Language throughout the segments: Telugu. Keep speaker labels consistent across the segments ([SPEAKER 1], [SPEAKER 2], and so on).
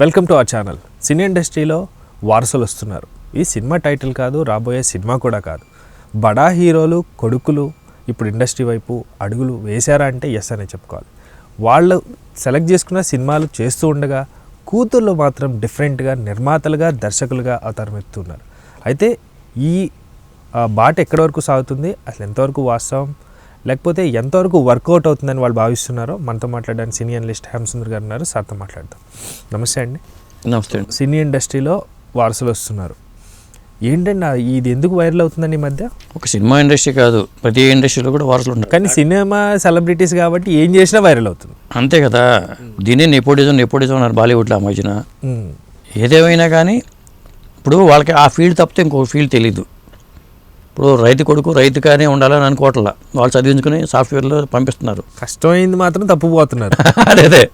[SPEAKER 1] Welcome to our channel. Cine ఇండస్ట్రీలో వారసులు వస్తున్నారు. ఈ సినిమా టైటిల్ కాదు రాబోయే సినిమా కూడా కాదు. బడా హీరోలు కొడుకులు ఇప్పుడు ఇండస్ట్రీ వైపు అడుగులు వేశారా అంటే ఎస్ అనే చెప్పుకోవాలి. వాళ్ళు సెలెక్ట్ చేసుకున్న సినిమాలు చేస్తూ ఉండగా కూతుర్లు మాత్రం డిఫరెంట్గా నిర్మాతలుగా దర్శకులుగా అవతారమెత్తున్నారు అయితే ఈ బాట ఎక్కడి వరకు సాగుతుంది? అసలు ఎంతవరకు వాస్తవం? లేకపోతే ఎంతవరకు వర్కౌట్ అవుతుందని వాళ్ళు భావిస్తున్నారో మనతో మాట్లాడడానికి సినీ అనలిస్ట్ హేమసుందర్ గారు ఉన్నారు. సార్తో మాట్లాడదాం. నమస్తే అండి.
[SPEAKER 2] నమస్తే అండి.
[SPEAKER 1] సినీ ఇండస్ట్రీలో వారసులు వస్తున్నారు. ఏంటండి ఇది ఎందుకు వైరల్ అవుతుందండి ఈ మధ్య?
[SPEAKER 2] ఒక సినిమా ఇండస్ట్రీ కాదు. ప్రతి ఇండస్ట్రీలో కూడా వారసులు ఉంటారు.
[SPEAKER 1] కానీ సినిమా సెలబ్రిటీస్ కాబట్టి ఏం చేసినా వైరల్ అవుతుంది.
[SPEAKER 2] అంతే కదా. దీన్ని నెపోటిజం నెపోటిజం అన్నారు బాలీవుడ్లో ఆ మధ్యన. ఏదేమైనా కానీ ఇప్పుడు వాళ్ళకి ఆ ఫీల్డ్ తప్పితే ఇంకో ఫీల్డ్ తెలీదు. ఇప్పుడు రైతు కొడుకు రైతుగానే ఉండాలని అనుకోవట్లా. వాళ్ళు చదివించుకుని సాఫ్ట్వేర్లో పంపిస్తున్నారు.
[SPEAKER 1] కష్టమైంది మాత్రం తప్పుపోతున్నారు
[SPEAKER 2] అదే అదే.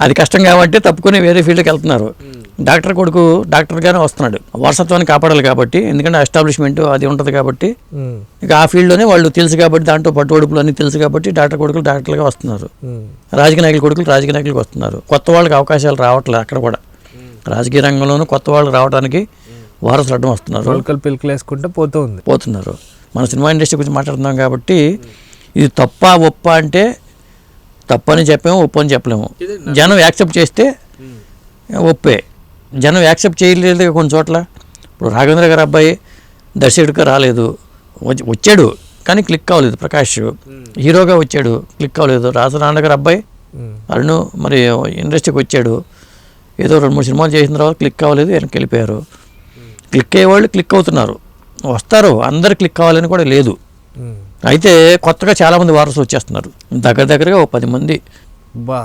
[SPEAKER 2] అది కష్టం కాబట్టి తప్పుకొని వేరే ఫీల్డ్కి వెళ్తున్నారు. డాక్టర్ కొడుకు డాక్టర్గానే వస్తున్నాడు. వారసత్వాన్ని కాపాడాలి కాబట్టి ఎందుకంటే ఎస్టాబ్లిష్మెంట్ అది ఉంటుంది కాబట్టి ఇక ఆ ఫీల్డ్లోనే వాళ్ళు తెలుసు కాబట్టి దాంట్లో పట్టుబడుపులు అన్నీ తెలుసు కాబట్టి డాక్టర్ కొడుకులు డాక్టర్లుగా వస్తున్నారు. రాజకీయ నాయకుల కొడుకులు రాజకీయ నాయకులకు వస్తున్నారు. కొత్త వాళ్ళకి అవకాశాలు రావట్లేదు అక్కడ కూడా. రాజకీయ రంగంలోనూ కొత్త వాళ్ళు రావడానికి వారసులు అడ్డం వస్తున్నారు.
[SPEAKER 1] పిలకలు వేసుకుంటే పోతూ ఉంది.
[SPEAKER 2] పోతున్నారు. మన సినిమా ఇండస్ట్రీ గురించి మాట్లాడుతున్నాం కాబట్టి ఇది తప్ప ఒప్ప అంటే తప్పని చెప్పలేము ఒప్పు అని చెప్పలేము. జనం యాక్సెప్ట్ చేస్తే ఒప్పే. జనం యాక్సెప్ట్ చేయలేదు కొన్ని చోట్ల. ఇప్పుడు రాఘవేంద్ర గారి అబ్బాయి దర్శకుడిగా రాలేదు. వచ్చి- వచ్చాడు కానీ క్లిక్ అవ్వలేదు ప్రకాష్ హీరోగా వచ్చాడు క్లిక్ అవ్వలేదు రాజనారాయణ గారి అబ్బాయి అరుణ్ మరి ఇండస్ట్రీకి వచ్చాడు. ఏదో రెండు మూడు సినిమాలు చేసిన తర్వాత క్లిక్ అవ్వలేదు వెనక్కి వెళ్ళిపోయారు. క్లిక్ అయ్యేవాళ్ళు క్లిక్ అవుతున్నారు. వస్తారు అందరు క్లిక్ అవ్వాలని కూడా లేదు. అయితే కొత్తగా చాలామంది వారసులు వచ్చేస్తున్నారు. దగ్గర దగ్గరగా ఒక పది మంది
[SPEAKER 1] బా.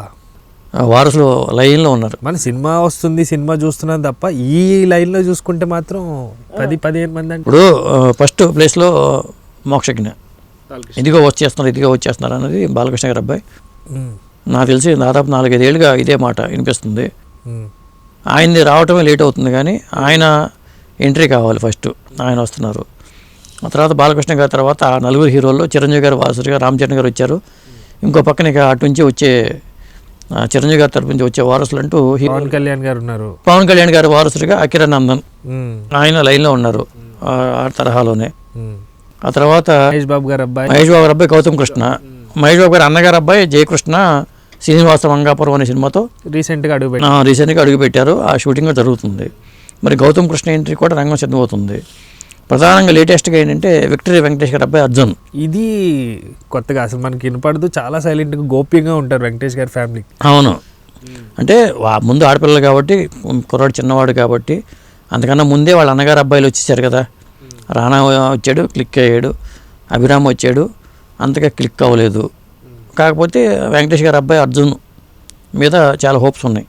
[SPEAKER 2] వారసులు లైన్లో ఉన్నారు.
[SPEAKER 1] మన సినిమా వస్తుంది సినిమా చూస్తున్నాం తప్ప ఈ లైన్లో చూసుకుంటే మాత్రం పది పదిహేను మంది అంటే
[SPEAKER 2] ఇప్పుడు ఫస్ట్ ప్లేస్లో మోక్షజ్ఞ. ఇదిగో వచ్చేస్తున్నారు ఇదిగో వచ్చేస్తున్నారు అన్నది బాలకృష్ణ గారి అబ్బాయి నాకు తెలిసి దాదాపు నాలుగైదేళ్ళుగా ఇదే మాట వినిపిస్తుంది. ఆయనది రావటమే లేట్ అవుతుంది కానీ ఆయన ఎంట్రీ కావాలి ఫస్ట్. ఆయన వస్తున్నారు. ఆ తర్వాత బాలకృష్ణ గారి తర్వాత ఆ నలుగురు హీరోల్లో చిరంజీవి గారు వారసుడిగా రామ్ చరణ్ గారు వచ్చారు. ఇంకో పక్కన ఇక అటు నుంచి వచ్చే చిరంజీవి గారి తరపు నుంచి వచ్చే వారసులు అంటూ
[SPEAKER 1] పవన్ కళ్యాణ్ గారు ఉన్నారు.
[SPEAKER 2] పవన్ కళ్యాణ్ గారి వారసుడిగా అకిరానందన్ ఆయన లైన్లో ఉన్నారు ఆ తరహాలోనే. ఆ తర్వాత
[SPEAKER 1] మహేష్ బాబు గారు అబ్బాయి.
[SPEAKER 2] మహేష్ బాబు గారి అబ్బాయి గౌతమ్ కృష్ణ. మహేష్ బాబు గారి అన్నగారు అబ్బాయి జయకృష్ణ శ్రీనివాస మంగాపురం అనే సినిమాతో
[SPEAKER 1] రీసెంట్గా అడుగు
[SPEAKER 2] రీసెంట్గా అడుగుపెట్టారు. ఆ షూటింగ్ జరుగుతుంది. మరి గౌతమ్ కృష్ణ ఎంట్రీ కూడా రంగం సిద్ధమవుతుంది. ప్రధానంగా లేటెస్ట్గా ఏంటంటే విక్టరీ వెంకటేష్ గారి అబ్బాయి అర్జున్.
[SPEAKER 1] ఇది కొత్తగా అసలు మనకి వినపడదు చాలా సైలెంట్గా గోప్యంగా ఉంటారు వెంకటేష్ గారి ఫ్యామిలీ
[SPEAKER 2] అవును. అంటే వా- ముందు ఆడపిల్లలు కాబట్టి కుర్రాడు చిన్నవాడు కాబట్టి అంతకన్నా ముందే వాళ్ళ అన్నగారు అబ్బాయిలు వచ్చేసారు కదా. రానా వచ్చాడు క్లిక్ అయ్యాడు అభిరామ్ వచ్చాడు అంతగా క్లిక్ అవ్వలేదు. కాకపోతే వెంకటేష్ గారి అబ్బాయి అర్జున్ మీద చాలా హోప్స్ ఉన్నాయి.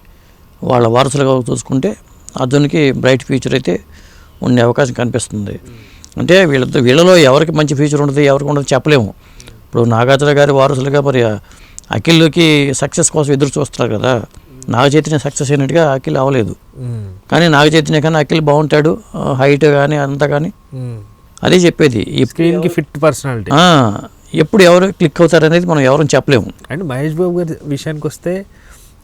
[SPEAKER 2] వాళ్ళ వారసులుగా చూసుకుంటే అర్జున్కి బ్రైట్ ఫ్యూచర్ అయితే ఉండే అవకాశం కనిపిస్తుంది. అంటే వీళ్ళతో వీళ్ళలో ఎవరికి మంచి ఫ్యూచర్ ఉంటుంది ఎవరికి ఉండదు చెప్పలేము. ఇప్పుడు నాగార్జున గారి వారసులుగా మరి అఖిల్కి సక్సెస్ కోసం ఎదురు చూస్తున్నారు కదా. నాగ చైతన్య సక్సెస్ అయినట్టుగా అఖిల్ అవ్వలేదు కానీ నాగ చైతన్య కన్నా అఖిల్ బాగుంటాడు హైట్ కానీ అంతా కానీ అదే చెప్పేది ఈ
[SPEAKER 1] స్క్రీన్కి ఫిట్ పర్సనాలిటీ.
[SPEAKER 2] ఆ, ఎప్పుడు ఎవరు క్లిక్ అవుతారనేది మనం ఎవరు చెప్పలేము.
[SPEAKER 1] అండ్ మహేష్ బాబు గారి విషయానికి వస్తే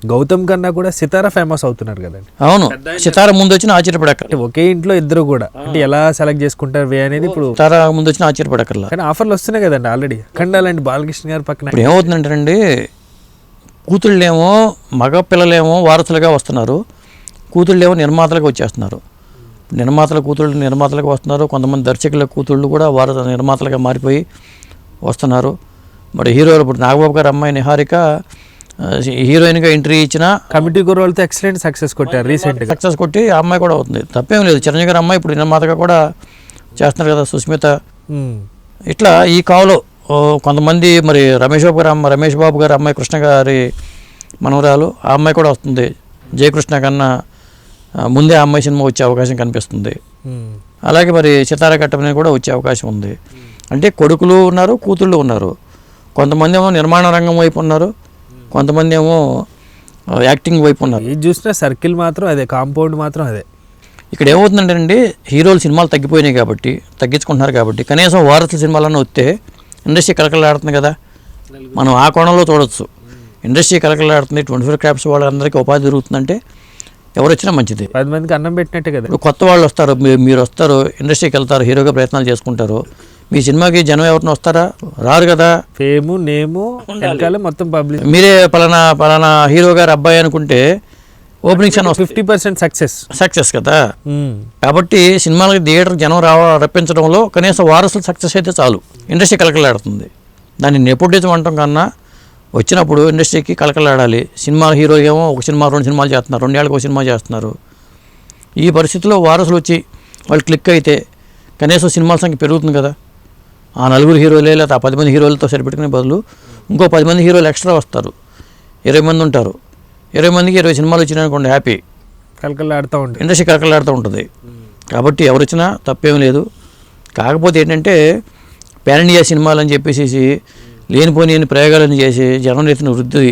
[SPEAKER 1] గౌతమ్ కన్నా కూడా సితారా ఫేమస్ అవుతున్నారు కదండి.
[SPEAKER 2] అవును. సితార ముందు వచ్చిన ఆశ్చర్యపడక్కర్
[SPEAKER 1] అంటే ఒకే ఇంట్లో ఇద్దరు కూడా. అంటే ఎలా సెలెక్ట్ చేసుకుంటారు వే అనేది ఇప్పుడు
[SPEAKER 2] సితార ముందు వచ్చిన ఆశ్చర్యపడక్కర్లా.
[SPEAKER 1] కానీ ఆఫర్లు వస్తున్నాయి కదండి ఆల్రెడీ ఖండాలండి బాలకృష్ణ గారి పక్కన.
[SPEAKER 2] ఇప్పుడు ఏమవుతుందంటేనండి కూతుళ్ళేమో మగ పిల్లలేమో వారసులుగా వస్తున్నారు. కూతుళ్ళేమో నిర్మాతలుగా వచ్చేస్తున్నారు. నిర్మాతల కూతుళ్ళు నిర్మాతలుగా వస్తున్నారు. కొంతమంది దర్శకుల కూతుళ్ళు కూడా వారస నిర్మాతలుగా మారిపోయి వస్తున్నారు. మరి హీరోలు ఇప్పుడు నాగబాబు గారి అమ్మాయి నిహారిక హీరోయిన్గా ఎంట్రీ ఇచ్చిన
[SPEAKER 1] కమిటీ కుర్రోళ్ళతో ఎక్సలెంట్ సక్సెస్ కొట్టారు రీసెంట్గా
[SPEAKER 2] సక్సెస్ కొట్టి ఆ అమ్మాయి కూడా అవుతుంది. తప్పేం లేదు. చిరంజీవి గారి అమ్మాయి ఇప్పుడు నిర్మాతగా కూడా చేస్తున్నారు కదా సుస్మిత. ఇట్లా ఈ కావులో కొంతమంది మరి రమేష్ బాబు గారి అమ్మ రమేష్ బాబు గారి అమ్మాయి కృష్ణ గారి మనవరాలు ఆ అమ్మాయి కూడా వస్తుంది. జయకృష్ణ కన్నా ముందే ఆ అమ్మాయి సినిమా వచ్చే అవకాశం కనిపిస్తుంది. అలాగే మరి సితార కట్టమని కూడా వచ్చే అవకాశం ఉంది. అంటే కొడుకులు ఉన్నారు కూతుళ్ళు ఉన్నారు. కొంతమంది ఏమో నిర్మాణ రంగం వైపు ఉన్నారు. కొంతమంది ఏమో యాక్టింగ్ వైపు ఉన్నారు.
[SPEAKER 1] ఏది చూసినా సర్కిల్ మాత్రం అదే కాంపౌండ్ మాత్రం అదే.
[SPEAKER 2] ఇక్కడ ఏమవుతుందంటే అండి హీరోలు సినిమాలు తగ్గిపోయినాయి కాబట్టి తగ్గించుకుంటున్నారు కాబట్టి కనీసం వారసుల సినిమాలన్నీ వస్తే ఇండస్ట్రీ కలకలాడుతుంది కదా. మనం ఆ కోణంలో చూడొచ్చు. ఇండస్ట్రీ కలకలాడుతుంది ట్వంటీ ఫోర్ క్రాప్స్ వాళ్ళందరికీ ఉపాధి దొరుకుతుందంటే ఎవరు వచ్చినా మంచిది.
[SPEAKER 1] పది మందికి అన్నం పెట్టినట్టే కదా.
[SPEAKER 2] ఇప్పుడు కొత్త వాళ్ళు వస్తారు మీరు వస్తారు ఇండస్ట్రీకి వెళ్తారు హీరోగా ప్రయత్నాలు చేసుకుంటారు. మీ సినిమాకి జనం ఎవరిని వస్తారా? రారు కదా.
[SPEAKER 1] ఫేము నేము వెనకాల మొత్తం పబ్లిక్
[SPEAKER 2] మీరే పలానా పలానా హీరో గారు అబ్బాయి అనుకుంటే ఓపెనింగ్స్ అని
[SPEAKER 1] ఫిఫ్టీ పర్సెంట్ సక్సెస్.
[SPEAKER 2] సక్సెస్ కదా. కాబట్టి సినిమాలకి థియేటర్ జనం రావ రప్పించడంలో కనీసం వారసులు సక్సెస్ అయితే చాలు. ఇండస్ట్రీ కలకలాడుతుంది దాన్ని నెపోటిజం అంటాం కన్నా వచ్చినప్పుడు ఇండస్ట్రీకి కలకలాడాలి సినిమా హీరో ఏమో ఒక సినిమా రెండు సినిమాలు చేస్తున్నారు. రెండేళ్ళకి ఒక సినిమా చేస్తున్నారు. ఈ పరిస్థితిలో వారసులు వచ్చి వాళ్ళు క్లిక్ అయితే కనీసం సినిమాల సంఖ్య పెరుగుతుంది కదా. ఆ నలుగురు హీరోలే లేదా ఆ పది మంది హీరోలతో సరిపెట్టుకునే బదులు ఇంకో పది మంది హీరోలు ఎక్స్ట్రా వస్తారు. ఇరవై మంది ఉంటారు. ఇరవై మందికి ఇరవై సినిమాలు వచ్చినాయనుకోండి హ్యాపీ
[SPEAKER 1] కలకలాడుతూ ఉంటుంది
[SPEAKER 2] ఇండస్ట్రీ కలకలాడుతూ ఉంటుంది. కాబట్టి ఎవరు వచ్చినా తప్పేం లేదు. కాకపోతే ఏంటంటే పాన్ ఇండియా సినిమాలు అని చెప్పేసి లేనిపోని ప్రయోగాలను చేసి జనం రీతిని వృద్ధి.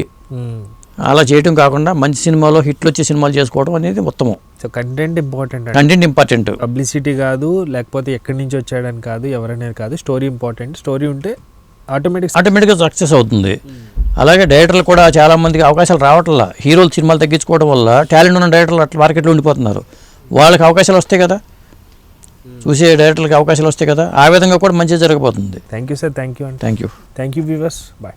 [SPEAKER 2] అలా చేయటం కాకుండా మంచి సినిమాలో హిట్లు వచ్చే సినిమాలు చేసుకోవడం అనేది ఉత్తమం.
[SPEAKER 1] So content important
[SPEAKER 2] content important
[SPEAKER 1] publicity కాదు లేకపోతే ఎక్కడి నుంచి వచ్చాడని కాదు ఎవరనేది కాదు స్టోరీ ఇంపార్టెంట్ స్టోరీ ఉంటే ఆటోమేటిక్
[SPEAKER 2] ఆటోమేటిక్గా సక్సెస్ అవుతుంది. అలాగే డైరెక్టర్లు కూడా చాలా మందికి అవకాశాలు రావట్లా. హీరోలు సినిమాలు తగ్గించుకోవడం వల్ల టాలెంట్ ఉన్న డైరెక్టర్లు అట్లా మార్కెట్లో ఉండిపోతున్నారు. వాళ్ళకి అవకాశాలు వస్తాయి కదా. చూసే డైరెక్టర్లకి అవకాశాలు వస్తాయి కదా. ఆ విధంగా కూడా మంచిగా జరగబోతుంది.
[SPEAKER 1] Thank you sir thank you అండి
[SPEAKER 2] thank you
[SPEAKER 1] thank you viewers bye